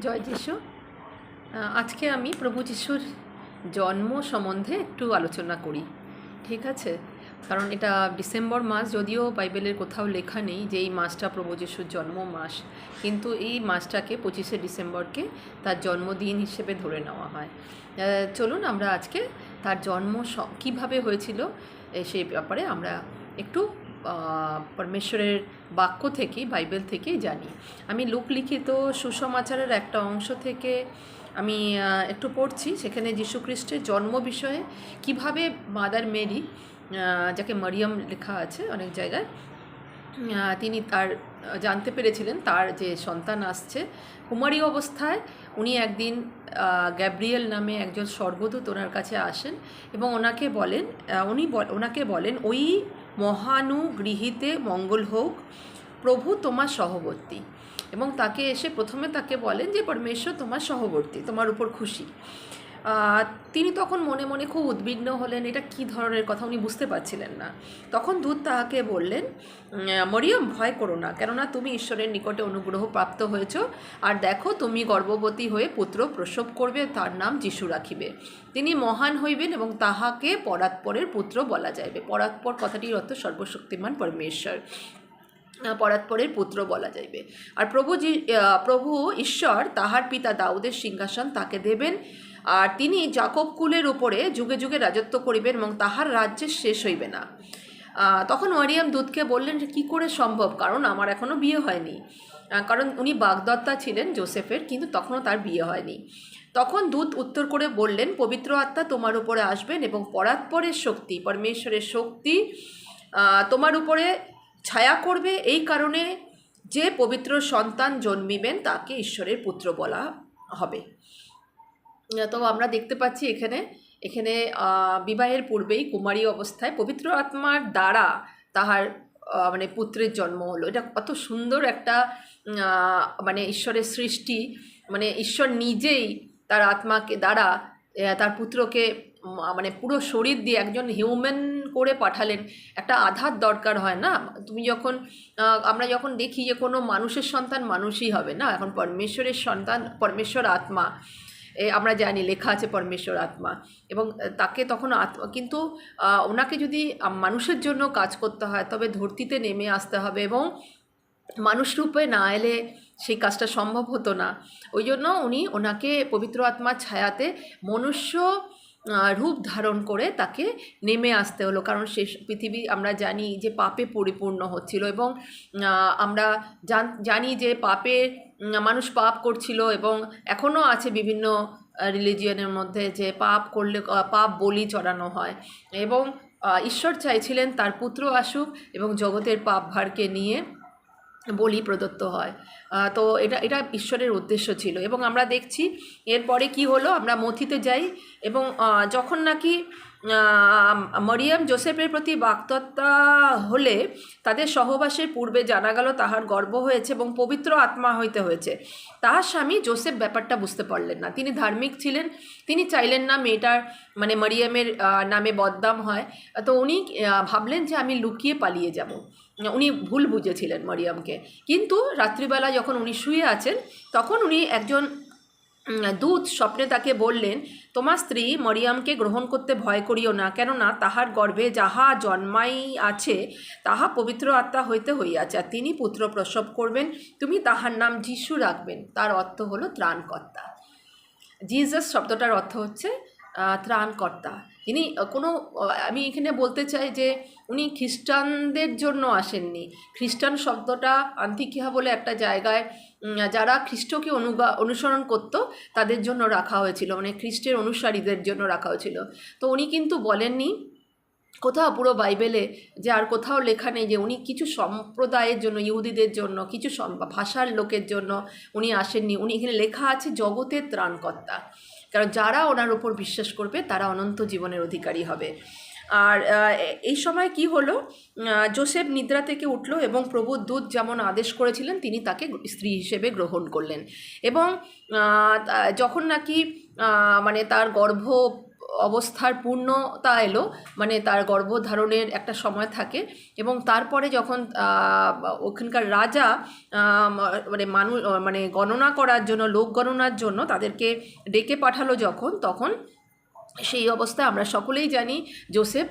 জয় যিশু। আজকে আমি প্রভু যিশুর জন্ম সম্বন্ধে একটু আলোচনা করি। ঠিক আছে? কারণ এটা ডিসেম্বর মাস, যদিও বাইবেলের কোথাও লেখা নেই যে এই মাসটা প্রভু যিশুর জন্ম মাস। কিন্তু এই মাসটাকে পঁচিশে ডিসেম্বরকে তার জন্মদিন হিসেবে ধরে নেওয়া হয়। চলুন আমরা আজকে তার জন্ম কীভাবে হয়েছিল সেই ব্যাপারে আমরা একটু পরমেশ্বরের বাক্য থেকে বাইবেল থেকেই জানি। আমি লোকলিখিত সুসমাচারের একটা অংশ থেকে আমি একটু পড়ছি। সেখানে যীশুখ্রিস্টের জন্ম বিষয়ে কীভাবে মাদার মেরি যাকে মারিয়াম লেখা আছে অনেক জায়গায় তিনি তার, জানতে পেরেছিলেন, তার যে সন্তান আসছে। কুমারী অবস্থায় উনি একদিন গ্যাব্রিয়েল নামে একজন স্বর্গদূত ওনার কাছে আসেন এবং ওনাকে বলেন উনি ওনাকে বলেন, ওই মহানুগৃহীতে মঙ্গল হোক, প্রভু তোমার সহবর্তী। এবং তাকে এসে প্রথমে তাকে বলেন যে, পরমেশ্বর তোমার সহবর্তী, তোমার উপর খুশি। তিনি তখন মনে মনে খুব উদ্বিগ্ন হলেন, এটা কি ধরনের কথা উনি বুঝতে পারছিলেন না। তখন দূত তাহাকে বললেন মরিয়ম, ভয় করো না, কেননা তুমি ঈশ্বরের নিকটে অনুগ্রহ প্রাপ্ত হয়েছ, আর দেখো তুমি গর্ভবতী হয়ে পুত্র প্রসব করবে, তার নাম যিশু রাখিবে। তিনি মহান হইবেন এবং তাহাকে পরাৎপরের পুত্র বলা যাইবে। পরাৎপর কথাটির অর্থ সর্বশক্তিমান পরমেশ্বর। পরাৎপরের পুত্র বলা যাইবে। আর প্রভু প্রভু ঈশ্বর তাহার পিতা দাউদের সিংহাসন তাকে দেবেন আর তিনি জাকব কুলের উপরে যুগে যুগে রাজত্ব করিবেন এবং তাহার রাজ্যের শেষ হইবে না। তখন মারিয়াম দূতকে বললেন যে, কী করে সম্ভব? কারণ আমার এখনও বিয়ে হয়নি। কারণ উনি বাগদত্তা ছিলেন জোসেফের, কিন্তু তখনও তার বিয়ে হয়নি। তখন দূত উত্তর করে বললেন, পবিত্র আত্মা তোমার উপরে আসবেন এবং পরাৎপরের শক্তি, পরমেশ্বরের শক্তি তোমার উপরে ছায়া করবে। এই কারণে যে পবিত্র সন্তান জন্মিবেন, তাকে ঈশ্বরের পুত্র বলা হবে। তো আমরা দেখতে পাচ্ছি এখানে এখানে বিবাহের পূর্বেই কুমারী অবস্থায় পবিত্র আত্মার দ্বারা তাহার মানে পুত্রের জন্ম হলো। এটা কত সুন্দর একটা মানে ঈশ্বরের সৃষ্টি মানে ঈশ্বর নিজেই তার আত্মাকে দ্বারা তার পুত্রকে মানে পুরো শরীর দিয়ে একজন হিউম্যান করে পাঠালেন। একটা আধার দরকার হয় না? তুমি যখন আমরা যখন দেখি যে কোনো মানুষের সন্তান মানুষই হবে না? এখন পরমেশ্বরের সন্তান, পরমেশ্বর আত্মা। আমরা জানি লেখা আছে পরমেশ্বর আত্মা। এবং তাকে তখন আত্মা কিন্তু ওনাকে যদি মানুষের জন্য কাজ করতে হয় তবে ধরতিতে নেমে আসতে হবে এবং মানুষ রূপে না এলে সেই কাজটা সম্ভব হতো না। ওই জন্য উনি ওনাকে পবিত্র আত্মার ছায়াতে মনুষ্য রূপ ধারণ করে তাকে নেমে আসতে হলো। কারণ সে পৃথিবী আমরা জানি যে পাপে পরিপূর্ণ হচ্ছিল এবং আমরা জান- যে পাপে উম, মানুষ পাপ করছিল এবং এখনও আছে বিভিন্ন রিলিজিয়নের মধ্যে যে পাপ করলে পাপ বলি চড়ানো হয়। এবং ঈশ্বর চাইছিলেন তার পুত্র আসুক এবং জগতের পাপ ভারকে নিয়ে বলি প্রদত্ত হয়। তো এটা এটা ঈশ্বরের উদ্দেশ্য ছিল। এবং আমরা দেখছি এরপরে কি হলো, আমরা মথিতে যাই এবং যখন নাকি মরিয়াম জোসেফের প্রতি বাক্তত্তা হলে তাদের সহবাসের পূর্বে জানা গেল তাহার গর্ব হয়েছে এবং পবিত্র আত্মা হইতে হয়েছে। তাহার স্বামী জোসেফ ব্যাপারটা বুঝতে পারলেন না। তিনি ধার্মিক ছিলেন, তিনি চাইলেন না মেয়েটার মানে মরিয়ামের নামে বদনাম হয়। তো উনি ভাবলেন যে আমি লুকিয়ে পালিয়ে যাব। উনি ভুল বুঝেছিলেন মরিয়ামকে। কিন্তু রাত্রিবেলা যখন উনি শুয়ে আছেন, তখন উনি একজন দূত স্বপ্নে তাকে বললেন, তোমার স্ত্রী মরিয়ামকে গ্রহণ করতে ভয় করিও না, কেননা তাহার গর্ভে যাহা জন্মাই আছে, তাহা পবিত্র আত্মা হইতে হইয়াছে, আর তিনি পুত্র প্রসব করবেন, তুমি তাহার নাম যিশু রাখবেন। তার অর্থ হলো ত্রাণকর্তা। জিজাস শব্দটার অর্থ হচ্ছে ত্রাণকর্তা। তিনি কোনো আমি এখানে বলতে চাই যে উনি খ্রিস্টানদের জন্য আসেননি। খ্রিস্টান শব্দটা আন্তিকিহা বলে একটা জায়গায় যারা খ্রিস্টকে অনুগা, অনুসরণ করতো, তাদের জন্য রাখা হয়েছিল। মানে খ্রিস্টের অনুসারীদের জন্য রাখা হয়েছিল। তো উনি কিন্তু বলেননি, কোথাও পুরো বাইবেলে যে আর কোথাও লেখা নেই যে উনি কিছু সম্প্রদায়ের জন্য, ইহুদিদের জন্য, কিছু ভাষার লোকের জন্য উনি আসেননি। উনি এখানে লেখা আছে, জগতের ত্রাণকর্তা। কারণ যারা ওনার ওপর বিশ্বাস করবে, তারা অনন্ত জীবনের অধিকারী হবে। আর এই সময় কি হলো? জোসেফ নিদ্রা থেকে উঠল এবং প্রভু দূত যেমন আদেশ করেছিলেন, তিনি তাকে স্ত্রী হিসেবে গ্রহণ করলেন। এবং যখন নাকি মানে তার গর্ভ অবস্থার পূর্ণতা এলো মানে তার গর্ভধারণের একটা সময় থাকে এবং তারপরে যখন ওখানকার রাজা মানে মানুষ মানে গণনা করার জন্য, লোক গণনার জন্য তাদেরকে ডেকে পাঠালো যখন, তখন সেই অবস্থায় আমরা সকলেই জানি। জোসেফ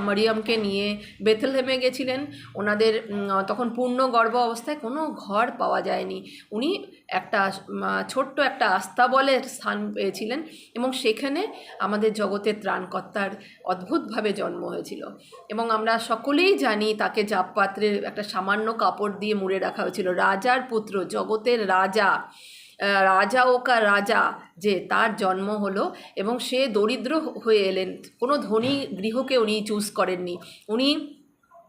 মারিয়ামকে নিয়ে বেথলহেমে গেছিলেন। ওনাদের তখন পূর্ণ গর্ভ অবস্থায় কোনো ঘর পাওয়া যায়নি। উনি একটা ছোট্ট একটা আস্তাবলের স্থান পেয়েছিলেন এবং সেখানে আমাদের জগতের ত্রাণকর্তার অদ্ভুতভাবে জন্ম হয়েছিল। এবং আমরা সকলেই জানি তাকে জাপপাত্রে একটা সামান্য কাপড় দিয়ে মুড়ে রাখা হয়েছিল। রাজার পুত্র, জগতের রাজা। রাজা ওকা রাজা যে তার জন্ম হলো এবং সে দরিদ্র হয়ে এলেন। কোনো ধনী গৃহকে উনি চুজ করেননি। উনি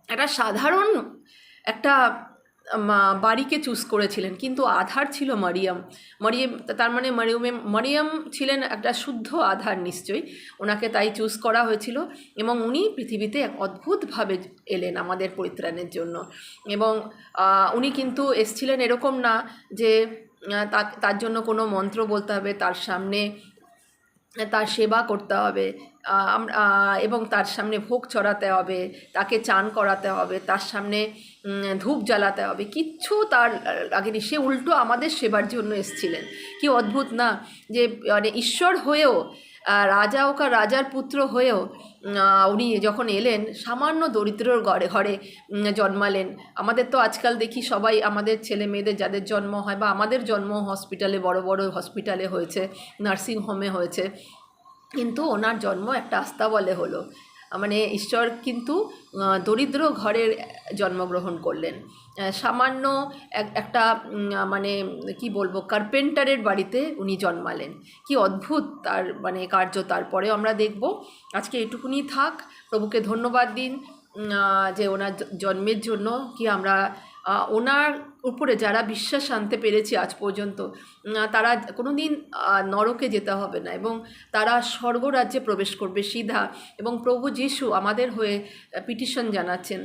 একটা সাধারণ একটা বাড়িকে চুজ করেছিলেন। কিন্তু আধার ছিল মারিয়াম। মারিয়াম, তার মানে মারিয়ামে, মারিয়াম ছিলেন একটা শুদ্ধ আধার নিশ্চয়ই। ওনাকে তাই চুজ করা হয়েছিল এবং উনি পৃথিবীতে এক অদ্ভুতভাবে এলেন আমাদের পরিত্রাণের জন্য। এবং উনি কিন্তু এসছিলেন এরকম না যে তার জন্য কোনো মন্ত্র বলতে হবে, তার সামনে তার সেবা করতে হবে এবং তার সামনে ভোগ চড়াতে হবে, তাকে চান করাতে হবে, তার সামনে ধূপ জ্বালাতে হবে। কিচ্ছু তার লাগেনি সে উল্টো আমাদের সেবার জন্য এসছিলেন। কি অদ্ভুত না যে মানে ঈশ্বর হয়েও রাজা ওকা রাজার পুত্র হয়েও উনি যখন এলেন, সামান্য দরিদ্রর ঘরে ঘরে জন্মালেন। আমাদের তো আজকাল দেখি সবাই আমাদের ছেলে মেয়েদের যাদের জন্ম হয় বা আমাদের জন্ম হসপিটালে বড় বড় হসপিটালে হয়েছে নার্সিং হোমে হয়েছে। কিন্তু ওনার জন্ম একটা আস্তাবলে হলো। মানে ঈশ্বর কিন্তু দরিদ্র ঘরের জন্মগ্রহণ করলেন। সামান্য এক- একটা মানে কি বলব কার্পেন্টারের বাড়িতে উনি জন্মালেন। কি অদ্ভুত তার মানে কার্য তারপরে আমরা দেখব। আজকে এটুকুনি থাক। প্রভুকে ধন্যবাদ দিন যে ওনার জন্মের জন্য। কি আমরা ওনার উপরে যারা বিশ্বাস আনতে পেরেছি আজ পর্যন্ত তারা কোনো দিন নরকে যেতে হবে না এবং তারা স্বর্গরাজ্যে প্রবেশ করবে সিধা এবং প্রভু যিশু আমাদের হয়ে পিটিশন জানাচ্ছেন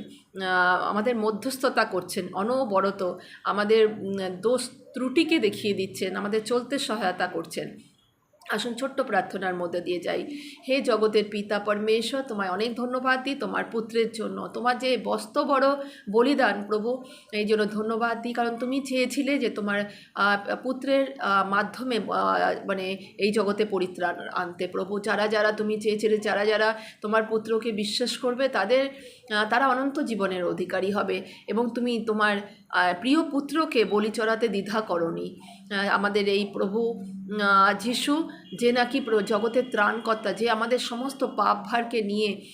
আমাদের মধ্যস্থতা করছেন, অনবরত আমাদের দোষ ত্রুটিকে দেখিয়ে দিচ্ছেন, আমাদের চলতে সহায়তা করছেন। আসুন ছোট্ট প্রার্থনার মধ্যে দিয়ে যাই। হে জগতের পিতা পরমেশ্বর, তোমায় অনেক ধন্যবাদ দিই। তোমার পুত্রের জন্য, তোমার যে বস্ত বড় বলিদান প্রভু, এই জন্য ধন্যবাদ দিই। কারণ তুমি চেয়েছিলে যে তোমার পুত্রের মাধ্যমে মানে এই জগতে পরিত্রাণ আনতে। প্রভু, যারা যারা তুমি চেয়েছিলে, যারা যারা তোমার পুত্রকে বিশ্বাস করবে, তাদের তারা অনন্ত জীবনের অধিকারী হবে এবং তুমি তোমার প্রিয় পুত্রকে বলি চড়াতে দ্বিধা করনি। আমাদের এই প্রভু যিশু, যে নাকি জগতের ত্রাণকর্তা, যে আমাদের সমস্ত পাপ ভারকে নিয়ে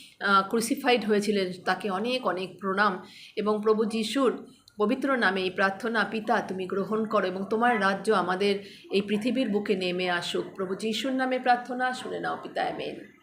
ক্রুসিফাইড হয়েছিলেন, তাকে অনেক অনেক প্রণাম। এবং প্রভু যিশুর পবিত্র নামে এই প্রার্থনা, পিতা, তুমি গ্রহণ করো এবং তোমার রাজ্য আমাদের এই পৃথিবীর বুকে নেমে আসুক। প্রভু যিশুর নামে প্রার্থনা, শুনে নাও, পিতা, আমেন।